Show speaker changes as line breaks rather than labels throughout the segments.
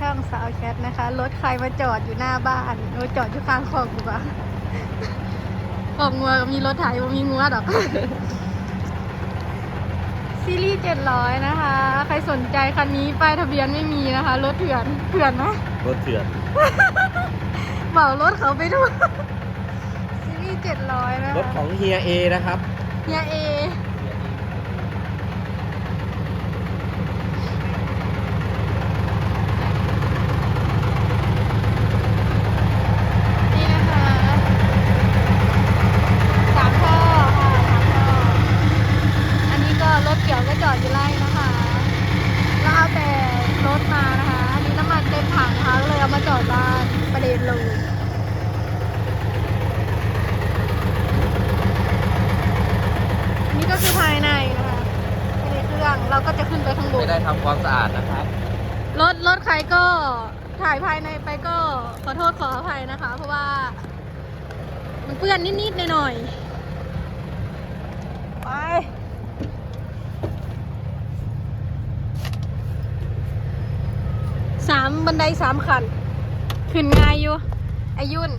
ช่องสาวแคทนะคะ รถใครมาจอดอยู่หน้าบ้านรถจอดอยู่ข้างคลองกูปะคลองงัวก็มีรถไถบ่มีงัวดอก ซีรีส์700นะคะ ใครสนใจคันนี้ป้ายทะเบียนไม่มีนะคะ รถเถื่อนเถื่อนไหม
รถเถื่อน
เหมารถเขาไปด้วยซีรีส์700นะคะ
รถของเฮียเอนะครับ
เฮียเอ นี่นะคะสามท่อค่ะสามท่อ อันนี้ก็รถเกี่ยวก็จอดอยู่ไล่นะคะแล้วเอาแต่รถมานะคะ อันนี้น้ำมันเต็มถังนะคะก็เลยเอามาจอดบ้านประ เด็นเลยอันนี้ก็คือภายในนะคะภายในเครื่องเราก็จะขึ้นไปข้างบ
ไม่
น
ได้ทำความสะอาดนะครับ
รถรถใครก็ถ่ายภายในไปก็ขอโทษขออภัยนะคะ เพราะว่า มันเปื้อนนิดๆหน่อยๆไปสามบันไดสามขัน ขึ้นง่ายอยู่อายุน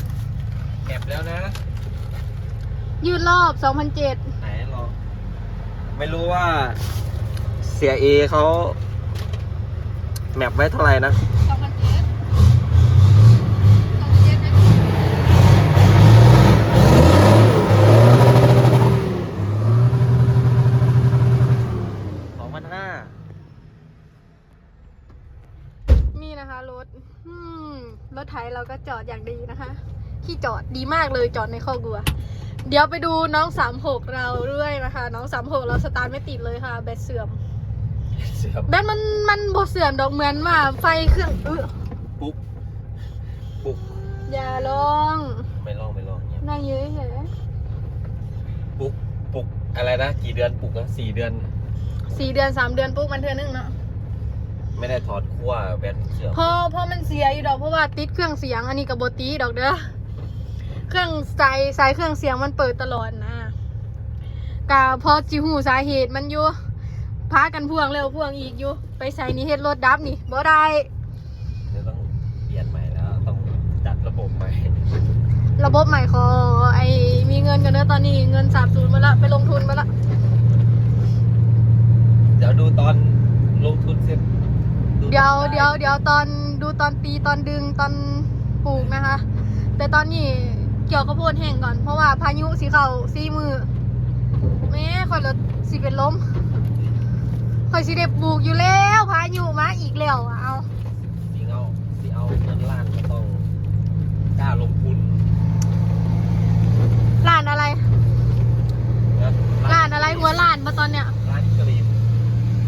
แก็บแล้วนะ
ยืดรอบ2007
ไหนลองไม่รู้ว่าเสียเอเขาแมปไว้เท่าไหร่นะ
2007 2007นะ
สองพันห้า
นี่นะคะรถอืม รถไถเราก็จอดอย่างดีนะคะ ที่จอดดีมากเลยจอดในข้อกลัว เดี๋ยวไปดูน้องสามหกเราด้วยนะคะ น้องสามหกเราสตาร์ทไม่ติดเลยค่ะ แบตเสื่อม
เสียบ
แบตมันมันบเสื่อมดอกเหมือนว่าไฟเครื่องเออ
ปุ๊บปุ๊บ
อย่าลอง
ไม่ลองไม่ลองเนี่ย
นั่งอยืนเฉย
ปุ๊บปุ๊บอะไรนะ กี่เดือนปุ๊บนะสี่เดือน
สี่เดือนสามเดือนปุ๊บมันเทือนึงเนาะ
ไม่ได้ถอดขั้วแบนเสื่อม
พอพอมันเสียอยู่ดอกเพราะว่าติดเครื่องเสียงอันนี้กับโบตีดอกเด้อเครื่องสายสายเครื่องเสียงมันเปิดตลอดนะกะพอจิหูสาเหตุมันอยู่พากันพ่วงเร็วพ่วงอีกอยู่ไปใส่นี่เฮ็ดรถดับนี่บ่ได้
เดี๋ยวต้องเปลี่ยนใหม่แล้วต้องจัดระบบใหม่
ระบบใหม่ขอไอมีเงินกันเด้อตอนนี้เงินสาบสูญมาละไปลงทุนมาละ
เดี๋ยวดูตอนลงทุนเสร็จ
เดี๋ยวเดี๋ยวเดี๋ยวตอนดูตอนตีตอนดึงตอนปลูกนะคะ แต่ตอนนี้เกี่ยวข้าวโพดแห้งก่อน เพราะว่าพายุสีเขาสีมือแม่คอยรถสีเป็นล้มคอยสีเด็บปลูกอยู่แล้วพายุมาอีกแล้วอะเอา
สิเอาสิเอาเงินล้านก็ต้องกล้าลงทุน
ร้านอะไร
นะ
ร้านอะไรหัวร้านมาตอนเนี้ย
ร้านกรีน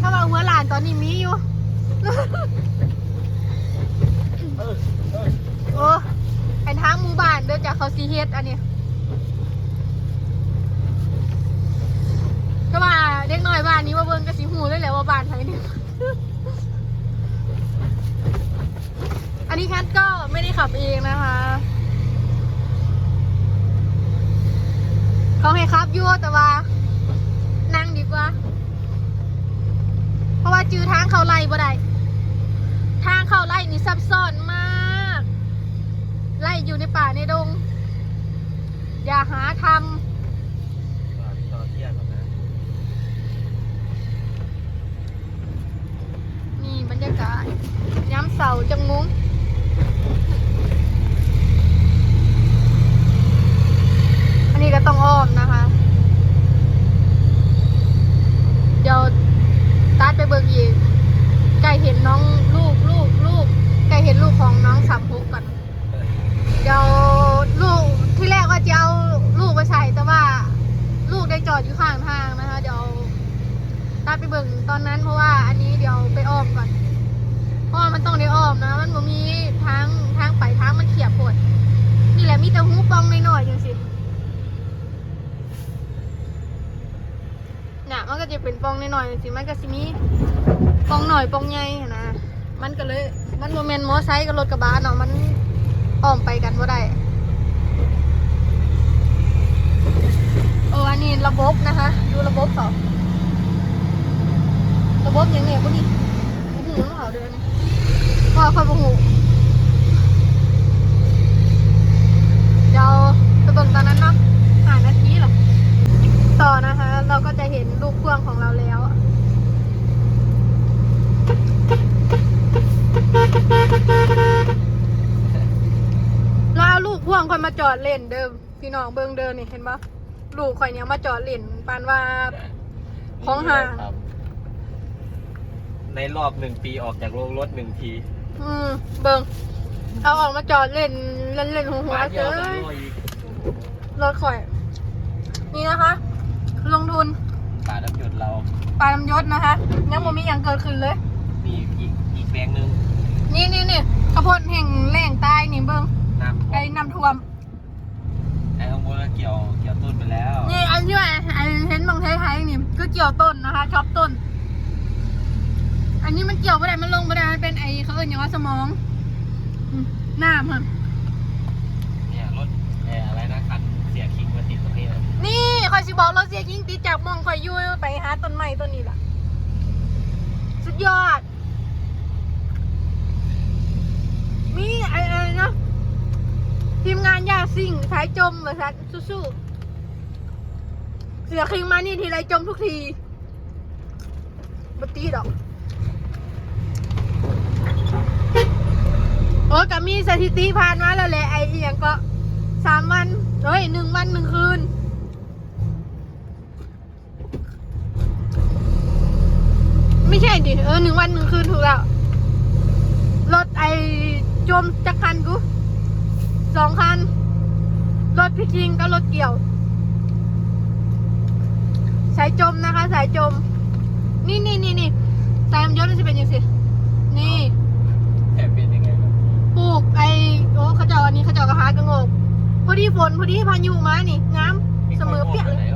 ถ้าว่าหัวร้านตอนนี้มีอยู่
เออเออ
โอ้ไอ้ทางหมู่บ้านเด้อจากเขาซีเฮ็ดอันนี้ก็ว่าเด็กน้อยบ้านนี้ว่าเบิ่งกระสิหูเลยแหละว่าบ้านไผนี่อันนี้แคทก็ไม่ได้ขับเองนะคะเขาให้ขับยู่แต่ว่า นั่งดีกว่า เพราะว่าจื้อทางเขาไล่บ่ได้ ไล่นี่ซับซ้อนมากไล่อยู่ในป่าในดง อย่าหาท
ตอนเที่ยงก่อนนะำ
นี่บรรยากาศย้ำเสาจังมุ้งอันนี้ก็ต้องอ้อมนะคะ เดี๋ยวตัดไปเบิกอีกไก่เห็นน้องลูกลูกลูกไก่เห็นลูกของน้องสามพุกก่อน เดี๋ยวลูกที่แรกว่าจะเอาลูกไปใส่แต่ว่า ลูกได้จอดอยู่ข้างทางนะคะ เดี๋ยว ตาไปเบิ่งตอนนั้นเพราะว่าอันนี้เดี๋ยวไปอ้อมก่อนเพราะมันต้องได้อ้อมนะ มันบ่มีทางทางไปทางมันเขียบปวดนี่แหละมีแต่หูปองหน่อยๆจังสิน่ะมันก็จะเป็นปองหน่อยๆจังสิมันก็สิมีปองหน่อยปองใหญ่นะมันก็เลยมันโมเมนต์มอไซค์กับรถกระบะเนาะมันอ้อมไปกันว่าได้เอออันนี้ระบบนะคะ ดูระบบต่อ ระบบยังไงพวกนี้โอ้โหน้องเขาเดินพอว่าคนบ่หูเดี๋ยวไปเบิ่งตอนนั้นเนาะหานาทีเหรอต่อนะคะ เราก็จะเห็นลูกพ่วงของเราแล้วเราเอาลูกพ่วงคอยมาจอดเล่นเดิม พี่น้องเบิงเดิมนี่เห็นปะลูกคอยเนี้ยมาจอดเล่นปานว่าของห่าง
ในรอบหนึ่งปีออกจากโรงรถหนึ่งที
อืมเบิงเอาออกมาจอดเล่นเล่นเล่นหัวหัว
มา
เจ
เดียวยสองโลอีก
รถข่อย นี่นะคะ ลงทุน
ป่าน้ำหยดเรา
ปลาลำยศนะคะยังบ่มีอย่างเกิดขึ้นเลย
มีอีกอีกแปลงหนึ่ง
นี่นี่นี่ข้าวโพดแห่งแรงใต้นี่เบิง
น้ำ
ไอ้น้ำท่วม
ไอ้ข้างบนก็เกี่ยวเกี่ยวต้นไปแล้ว
นี่อันที่ว่าไอ้เห็นบางไทยๆนี่คือเกี่ยวต้นนะคะชอบต้นอั นนี้มันเกี่ยวไม่ได้มันลงไม่ได้มันเป็นไอ้เขาเอิ้นอย่างว่าสมองอืมหน้ามัน
เนี่ยรถเอ่ออะไรนะคันเสียคิงมาติดตรงนี้นะ
นี่คอยสิบอกรถเสียกิ้งติดจากหมองคอยอยุ่ไปหาต้นไม้ต้นนี้ล่ะ สุดยอด มีไอ้อะไรนะทีมงานยาสิ่งสายจมมาสัตว์สู้ๆเสือคิงมานี่ทีไรจมทุกทีบตีดอก โอ้ยก็มีสถิติผ่านมาแล้วแหละไอ้อหย่างก็สามวันเฮ้ยหนึ่งวันหนึ่งคืนไม่ใช่ดิเออหนึ่งวันหนึ่งคืนถูกแล้วรถไอจมจักคันกูสองคันรถพี่คิงกับรถเกี่ยวสายจมนะคะ สายจม นี่นี่นี่นี่สายน้ำยศมันจะเป็นยังไงนี่
แอบเป็นยังไงครับ
ปลูกไอโอ้ เขาเจ้าอันนี้เขาเจ้ากระหากระโงกพอดีฝนพอดีพายุมานี่งามเสมอเปียก
เล
เลยย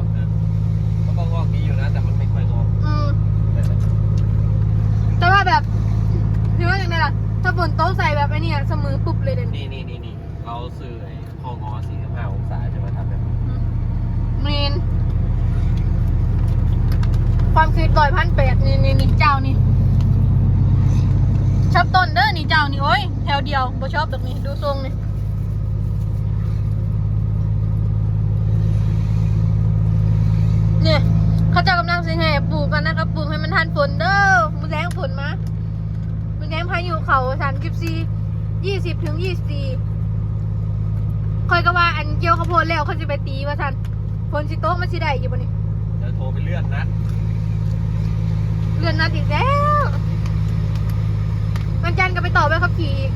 มันก็งอกดีอยู่นะแต่มันไม่ค่อยงอก
อืมแต่ว่าแบบถือว่าอย่างไรล่ะ ถ้าฝนโต๊ะใส่แบบไอ้นี่เสมอปุ๊บเลยเด่น
นี่นี่นี่นี่เราซื้อไอ้ข้องอ45องศาจะมาทำแบบนี้
เมนความคิดร้อยพันแปดนี่นี่นี่เจ้านี่ ชอบต้นเด้อนี่เจ้านี่โอ้ยแถวเดียวบ่ชอบแบบนี้ดูทรงนี่เนี่ยเขาเจ้ากำลังสิแห่ปลูกกันนะครับปลูกให้มันทันฝนเด้อมือแรงฝนมามือแรงพายุเขาสามสิบสี่ยี่สิบถึงยี่สิบสี่คอยก็ว่าอันเกี่ยวข้าวโพดแล้วเขาจะไปตีว่าทันฝนสิโต๊ะมันสิได้อยู่บ่นี่
เดี๋ยวโทรไปเลื่อนนะ
เลื่อนนัดอีกแล้ว วันจันทร์ก็ไปต่อไปขับขี่อีก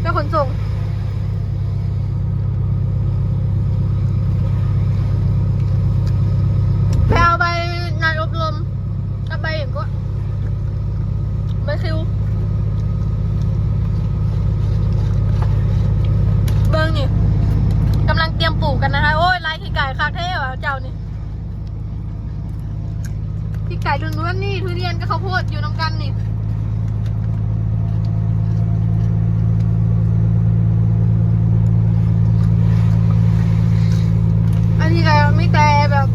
ไปขนส่ง ไปเอาใบงานอบรมกับใบอย่างก็ใบคิว เบิ้งนี่กำลังเตรียมปลูกกันนะคะ โอ้ยลายขี้ไก่คาเท่ว่ะเจ้านี่ พี่ไก่ดูนู้นนี่ทุเรียนกับข้าวโพดอยู่น้ำกันนี่ อันนี้ก็ไม่แต่แบบ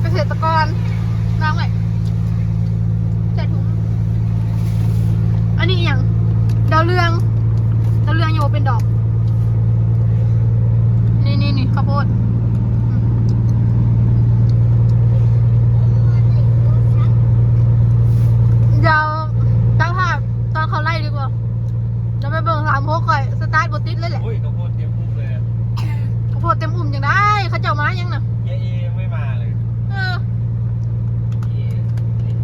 เกษตรกรน้ำไหลใส่ถุง อันนี้อหย่างดาวเรือง ดาวเรืองโยเป็นดอก นี่นี่นี่ข้าวโพด เดี๋ยวตั้งภาพตอนเขาไล่ดีกว่าเดี๋ยวไปเบิ่งสามพกก่อยสตาร์ทบติดเลยแหละ
โอ้ยข้าวโพดเตรียมพุ่มเลยอะ
ข้าวโพดเต็มอุ่มยังได้เขาเจ้ามายังน่ะ
เยเอยังไม่มาเลย
เออ
เย่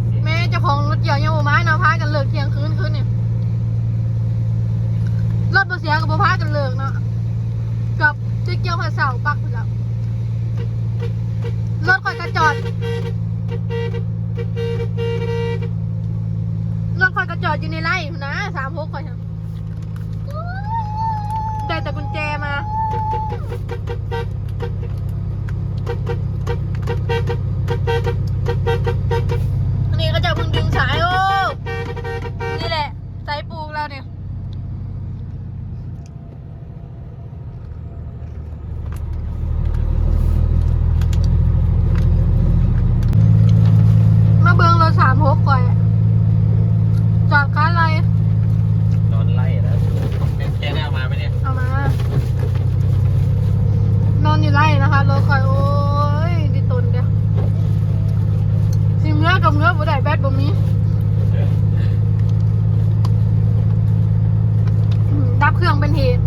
เสีย
แม่เจ้าของรถเกี่ยวยังบ่มาเนาะพากันเลิกเที่ยงคืนคืนเนี่ยรถ บ่เสียกับบ่พากันเลิกเนาะกับจะเกี่ยวผ้าเสาปักไปแล้วรถคอยกระจอดรถคอยกระจอดอยู่ในไร่พุ่นนะสามพกคอยทำได้แต่กุญแจมา อันนี้ก็จะเพิ่งดึงสายโอ้ นี่แหละสายปลูกแล้วเนี่ย มาเบิงรถสามหกก่อนจอดคันอะไร คอยโอ้ยดิตนเดียวสิเงื้อกับเงื้อบ่ได้แบดบ่มีอืมดับเครื่องเป็นเหตุ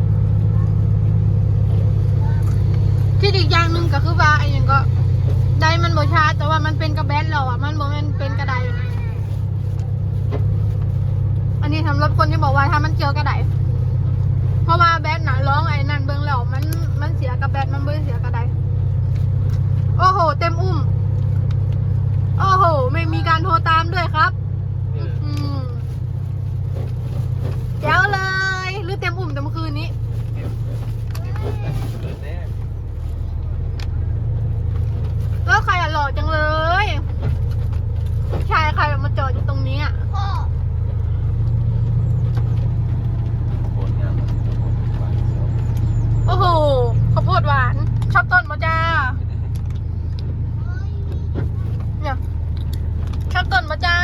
ที่ อย่างหนึ่งก็คือว่าไอ้หยังก็ได้มันบชาแต่ว่ามันเป็นกระแบนแล้วอะ มันบม่นเป็นกระไดอันนี้สำหรับคนที่บอกว่าถ้ามันเจอกระไดเพราะว่าแบตน่ะร้องไอ้นั่นเบิ่งแล้วมันมันเสียกระแบตมันเบ่ได้เสียกระไดโอ้โห เต็มอุ้ม โอ้โห ไม่มีการโทรตามด้วยครับ อืมแจ๋วเลย หรือเต็มอุ่มแต่เมื่อคืนนี้ แล้วใครอะหล่อจังเลยผู้ชายใครมาจอดอยู่ตรงนี้อะ โอ้โหข้าวโพ ดหวาน ชอบต้นมาจ้าเนี่ยชอบต้นมาจ้า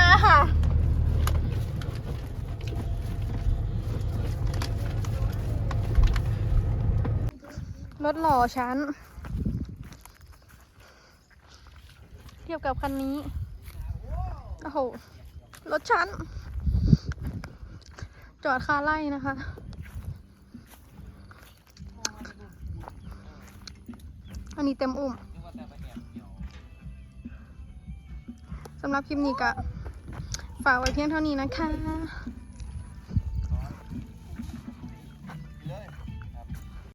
รถหล่อฉันเทียบกับคันนี้ โอ้โห รถฉันจอดคาไล่นะคะ อันนี้เต็มอุ้มสำหรับคลิปนี้ก็ฝากไว้เพียงเท่านี้นะคะ